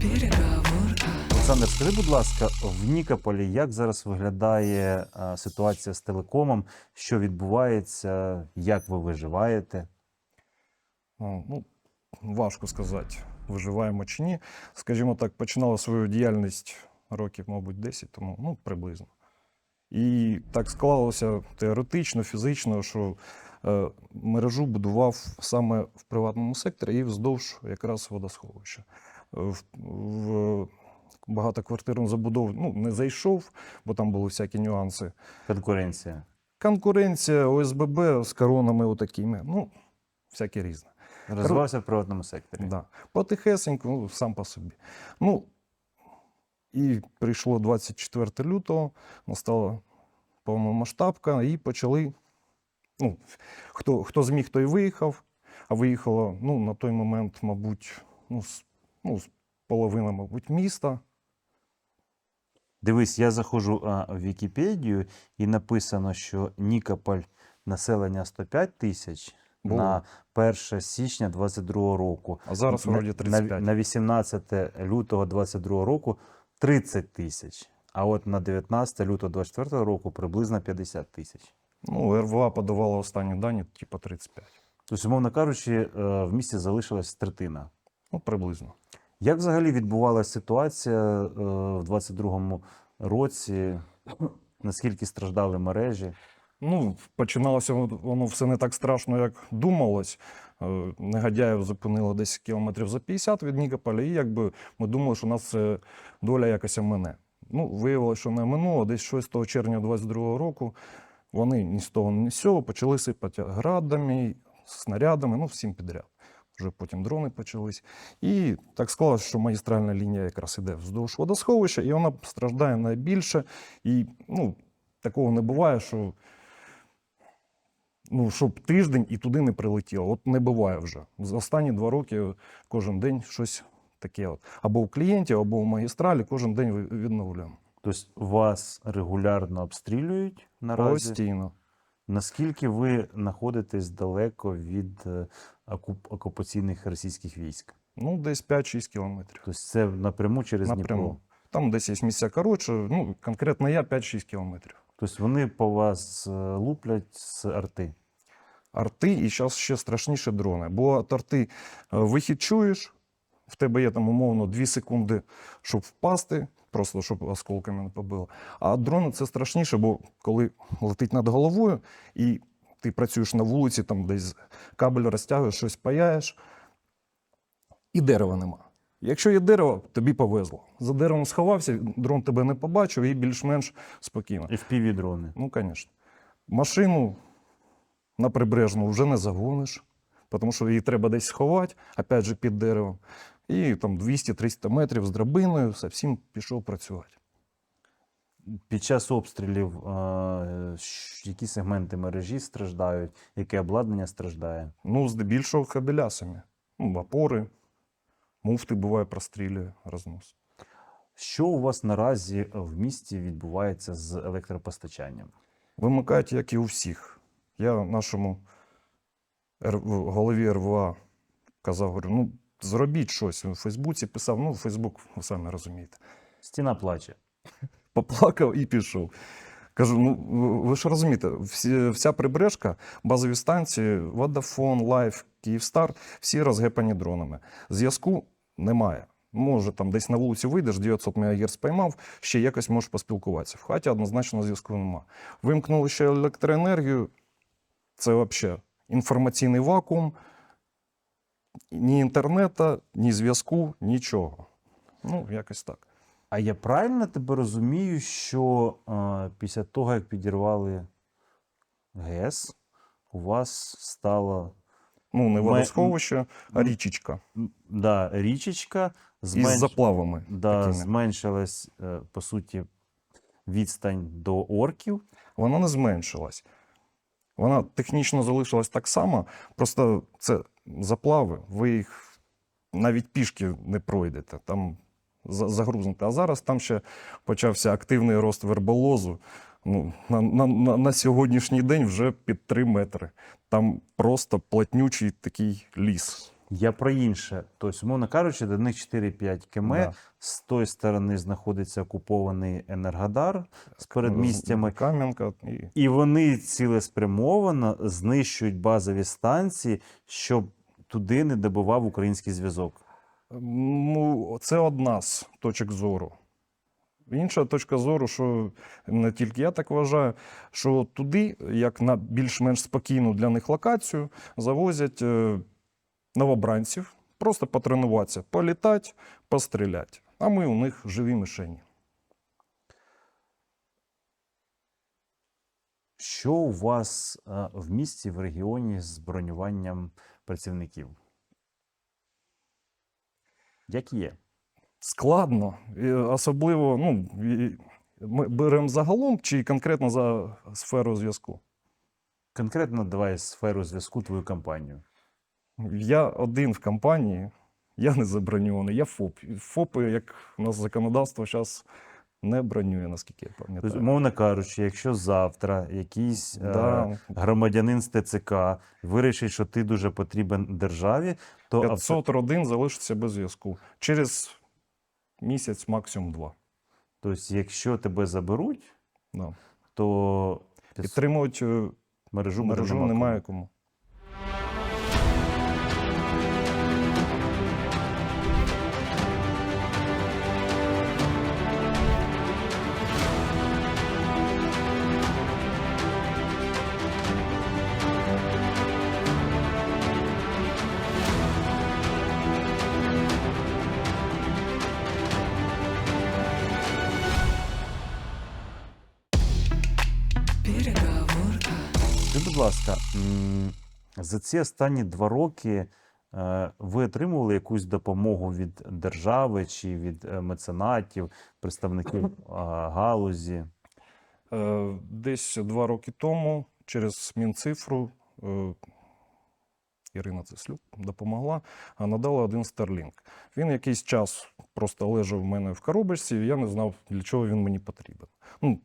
Переговорка. Олександр, скажи, будь ласка, в Нікополі як зараз виглядає е, ситуація з телекомом? Що відбувається? Як ви виживаєте? Ну, важко сказати, виживаємо чи ні. Скажімо так, починала свою діяльність років, мабуть, 10 тому, ну, приблизно. І так склалося теоретично, фізично, що е, мережу будував саме в приватному секторі і вздовж якраз водосховища. В, в багатоквартирну забудову ну, не зайшов, бо там були всякі нюанси. Конкуренція. Конкуренція ОСББ з коронами отакими, ну, всяке різне. Розвивався в приватному секторі. Да. Потихесеньку, ну, сам по собі. Ну, і прийшло 24 лютого, настала повномасштабка, і почали. Ну, хто, хто зміг, той виїхав, а виїхало ну, на той момент, мабуть, ну, з, ну, з половина, мабуть, міста. Дивись, я заходжу а, в Вікіпедію і написано, що Нікополь населення 105 тисяч Було. на 1 січня 22 року. А зараз На- вроді 35. на 18 лютого 22 року 30 тисяч. А от на 19 лютого 24 року приблизно 50 тисяч. Ну, РВА подавала останні дані, типу 35. Тобто, умовно кажучи, е, в місті залишилась третина. Ну, приблизно. Як взагалі відбувалася ситуація е, в 22-му році? Наскільки страждали мережі? Ну, починалося воно все не так страшно, як думалось. Е, Негодяїв зупинило десь кілометрів за 50 від Нікополя, і якби ми думали, що нас це доля якось мине. Ну, виявилося, що не минуло. Десь 6 червня 22-го року вони ні з того, ні з цього почали сипати градами, снарядами, ну, всім підряд. Вже потім дрони почались. І так склалося, що магістральна лінія якраз іде вздовж водосховища, і вона страждає найбільше. І ну, такого не буває, що ну, щоб тиждень і туди не прилетіло. От не буває вже. За останні два роки кожен день щось таке. От. Або у клієнтів, або у магістралі кожен день відновлюємо. Тобто вас регулярно обстрілюють наразі? Постійно. Наскільки ви знаходитесь далеко від е, окуп- окупаційних російських військ? Ну, десь 5-6 кілометрів. Тобто це напряму через Напряму. Дніпро? Там десь є місця коротше, ну, конкретно я 5-6 кілометрів. Тобто вони по вас е, луплять з арти? Арти і зараз ще страшніше дрони. Бо от арти е, вихід чуєш, в тебе є там умовно 2 секунди, щоб впасти, просто щоб осколками не побило. А дрони це страшніше, бо коли летить над головою і ти працюєш на вулиці, там десь кабель розтягуєш, щось паяєш, і дерева нема. Якщо є дерево, тобі повезло. За деревом сховався, дрон тебе не побачив і більш-менш спокійно. І впіві дрони. Ну, звісно. Машину на прибережну вже не загониш, тому що її треба десь сховати, опять же, під деревом. І там 200-300 метрів з драбиною, всім пішов працювати. Під час обстрілів які сегменти мережі страждають, яке обладнання страждає? Ну, здебільшого кабеля самі. Ну, опори, муфти буває прострілює, рознос. Що у вас наразі в місті відбувається з електропостачанням? Вимикають, як і у всіх. Я нашому голові РВА казав, говорю, ну, зробіть щось. У Фейсбуці писав, ну, Фейсбук, ви самі розумієте. Стіна плаче. поплакав і пішов. Кажу: ну ви ж розумієте, всі, вся прибережка, базові станції, Vodafone, Life, Київстар, всі розгепані дронами. Зв'язку немає. Може, там десь на вулиці вийдеш, 900 МГц поймав, ще якось можеш поспілкуватися. В хаті однозначно зв'язку немає. Вимкнули ще електроенергію. Це взагалі інформаційний вакуум. Ні інтернету, ні зв'язку, нічого. Ну, якось так. А я правильно тебе розумію, що е, після того, як підірвали ГЕС, у вас стало Ну, не Ми- водосховище, а річечка. да, річечка, Із зменш... заплавами. да, такими. зменшилась, е, по суті, відстань до орків. Вона не зменшилась. Вона технічно залишилась так само, просто це заплави, ви їх навіть пішки не пройдете, там за- загрузнете. А зараз там ще почався активний рост верболозу. Ну, на, на, на, на сьогоднішній день вже під 3 метри. Там просто платнючий такий ліс. Я про інше. Тобто, умовно кажучи, до них 4-5 км. Да. З тої сторони знаходиться окупований Енергодар з передмістями. Кам'янка і І вони цілеспрямовано знищують базові станції, щоб туди не добивав український зв'язок. Ну, це одна з точок зору. Інша точка зору, що не тільки я так вважаю, що туди, як на більш-менш спокійну для них локацію, завозять е, новобранців, просто потренуватися, політати, постріляти. А ми у них живі мишені. Що у вас е, в місті, в регіоні з бронюванням працівників? Як є? Складно, особливо, ну, ми беремо загалом чи конкретно за сферу зв'язку. Конкретно давай сферу зв'язку твою компанію. Я один в компанії, я не заброньований, я ФОП. ФОПи, як у нас законодавство зараз не бронює, наскільки я Тобто, пам'ятаю. умовно кажучи, якщо завтра якийсь е, громадянин з ТЦК вирішить, що ти дуже потрібен державі, то авто- 500 родин залишиться без зв'язку. Через місяць, максимум два. тобто, якщо тебе заберуть, Да. то Підтримують е, мережу, мережу нема немає кому. Ласка, за ці останні два роки е, ви отримували якусь допомогу від держави чи від е, меценатів, представників галузі? Е, Десь два роки тому через Мінцифру Ірина Цеслюк допомогла, а надала один Starlink. Він якийсь час просто лежав в мене в коробочці, і я не знав, для чого він мені потрібен. Ну,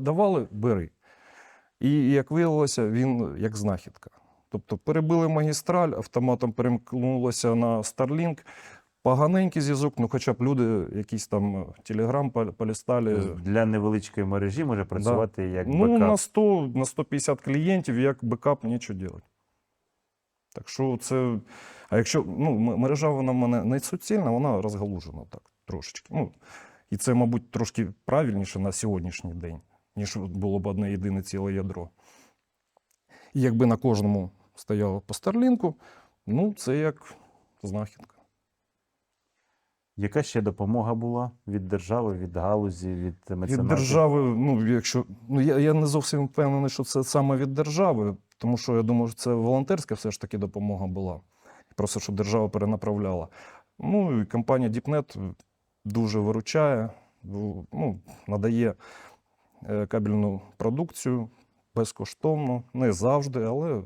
давали, бери. І як виявилося, він як знахідка. Тобто перебили магістраль, автоматом перемкнулося на Starlink. Поганенький зв'язок, ну хоча б люди якісь там телеграм полістали. Для невеличкої мережі може працювати як Ну, бекап. на 100, на 150 клієнтів, як бекап, нічого робити. Так що це. А якщо ну, мережа вона в мене не суцільна, вона розгалужена так трошечки. Ну, і це, мабуть, трошки правильніше на сьогоднішній день, ніж було б одне єдине ціле ядро. І якби на кожному стояло по старлінку, ну, це як знахідка. Яка ще допомога була від держави, від галузі, від меценатів? Від держави, ну якщо ну я, я не зовсім впевнений, що це саме від держави, тому що я думаю, що це волонтерська все ж таки допомога була. Просто щоб держава перенаправляла. Ну і компанія DeepNet дуже виручає, ну, надає кабельну продукцію безкоштовно, не завжди, але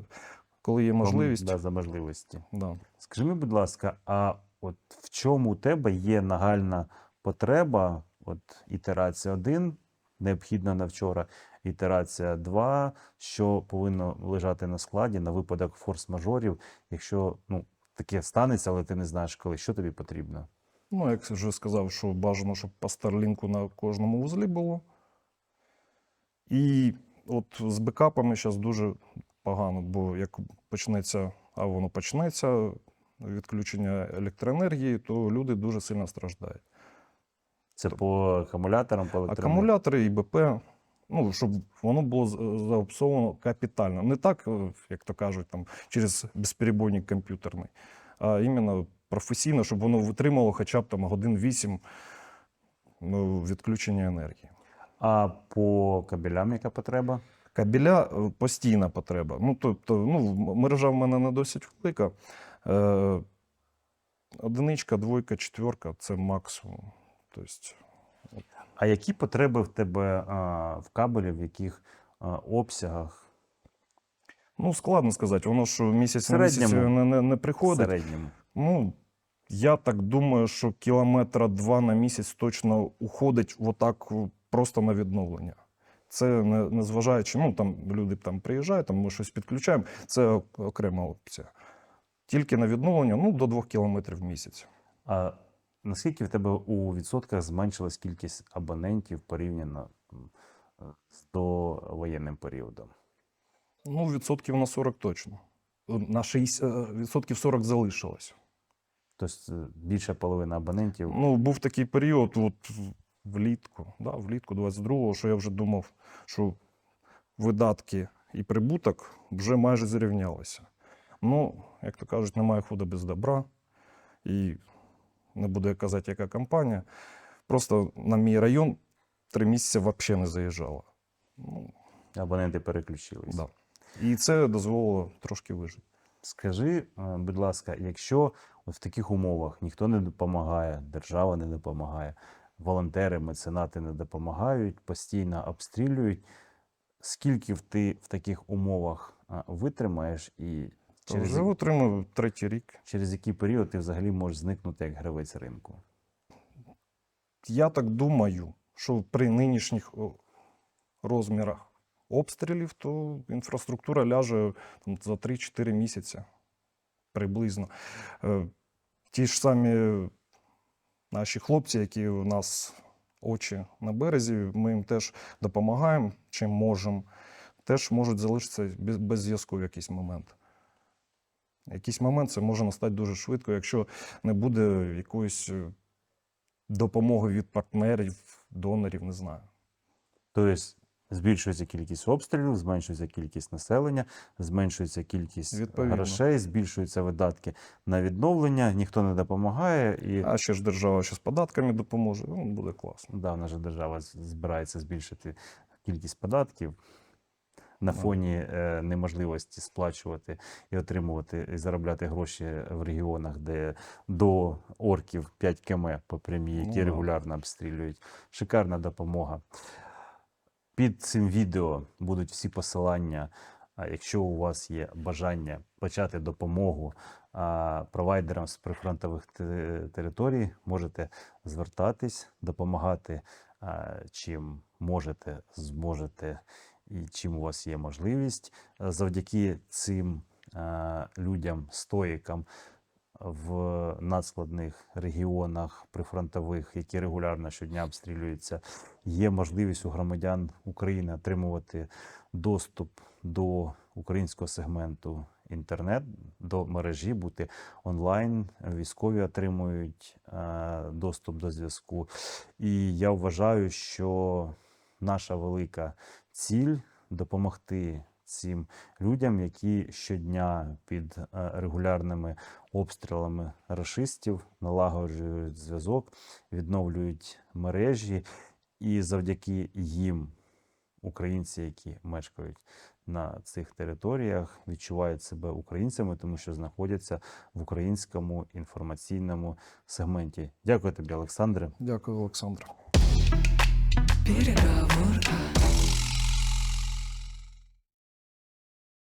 коли є можливість. Да, за можливості. Да. Скажи мені, будь ласка, а от в чому у тебе є нагальна потреба? От ітерація 1 необхідна на вчора, ітерація 2, що повинно лежати на складі на випадок форс-мажорів, якщо ну, таке станеться, але ти не знаєш коли, що тобі потрібно. Ну, як вже сказав, що бажано, щоб по Старлінку на кожному вузлі було. І от з бекапами зараз дуже погано, бо як почнеться, а воно почнеться, відключення електроенергії, то люди дуже сильно страждають. Це по акумуляторам, по електроенергії? Акумулятори і БП, ну, щоб воно було заопсовано капітально. Не так, е, як то кажуть, там, через безперебойник комп'ютерний, а іменно професійно, щоб воно витримало хоча б там годин 8 ну, відключення енергії. А по кабелям яка потреба? Кабеля е, постійна потреба. Ну, тобто, ну, мережа в мене не досить велика. Е, одиничка, двойка, четверка це максимум. Тобто, А які потреби в тебе а, в кабелі, в яких а, обсягах? ну, складно сказати, воно ж місяць В на місяць не, не, не В приходить. середньому. Ну, я так думаю, що кілометра два на місяць точно уходить отак просто на відновлення. Це не, не зважаючи, ну там люди там приїжджають, там ми щось підключаємо. Це окрема опція. Тільки на відновлення ну, до 2 кілометрів в місяць. А наскільки в тебе у відсотках зменшилась кількість абонентів порівняно з довоєнним періодом? Ну, відсотків на 40 точно. На 60, е, відсотків 40 залишилось. Тобто е, більше половини абонентів. Ну, був такий період, от влітку, да, влітку 22-го, що я вже думав, що видатки і прибуток вже майже зрівнялися. Ну, як то кажуть, немає худа без добра. І не буду я казати, яка компанія. Просто на мій район три місяці взагалі не заїжджала. Ну, Абоненти переключились. да. І це дозволило трошки вижити. Скажи, е, будь ласка, якщо в таких умовах ніхто не допомагає, держава не допомагає, волонтери, меценати не допомагають, постійно обстрілюють, скільки ти в таких умовах витримаєш і через, вже отримав третій рік. через який період ти взагалі можеш зникнути як гравець ринку? Я так думаю, що при нинішніх розмірах обстрілів, то інфраструктура ляже там, за 3-4 місяці приблизно. Е, Ті ж самі наші хлопці, які у нас очі на березі, ми їм теж допомагаємо, чим можемо, теж можуть залишитися без, без зв'язку в якийсь момент. Якийсь момент це може настати дуже швидко, якщо не буде якоїсь е, допомоги від партнерів, донорів, не знаю. Тобто збільшується кількість обстрілів, зменшується кількість населення, зменшується кількість Відповідно. грошей, збільшуються видатки на відновлення, ніхто не допомагає і А ще ж держава ще з податками допоможе, ну, буде класно. Да, наша держава збирається збільшити кількість податків на Ну. фоні е, неможливості сплачувати і отримувати і заробляти гроші в регіонах, де до орків 5 км по прямій, Ну які да. регулярно обстрілюють. Шикарна допомога. Під цим відео будуть всі посилання. Якщо у вас є бажання почати допомогу провайдерам з прифронтових територій, можете звертатись, допомагати чим можете, зможете і чим у вас є можливість. Завдяки цим людям, стоїкам в надскладних регіонах прифронтових, які регулярно щодня обстрілюються, є можливість у громадян України отримувати доступ до українського сегменту інтернет, до мережі, бути онлайн. Військові отримують е, доступ до зв'язку. І я вважаю, що наша велика ціль допомогти цим людям, які щодня під е, регулярними обстрілами рашистів налагоджують зв'язок, відновлюють мережі, і завдяки їм українці, які мешкають на цих територіях, відчувають себе українцями, тому що знаходяться в українському інформаційному сегменті. Дякую тобі, Олександре. Дякую, Олександр. Переговорка.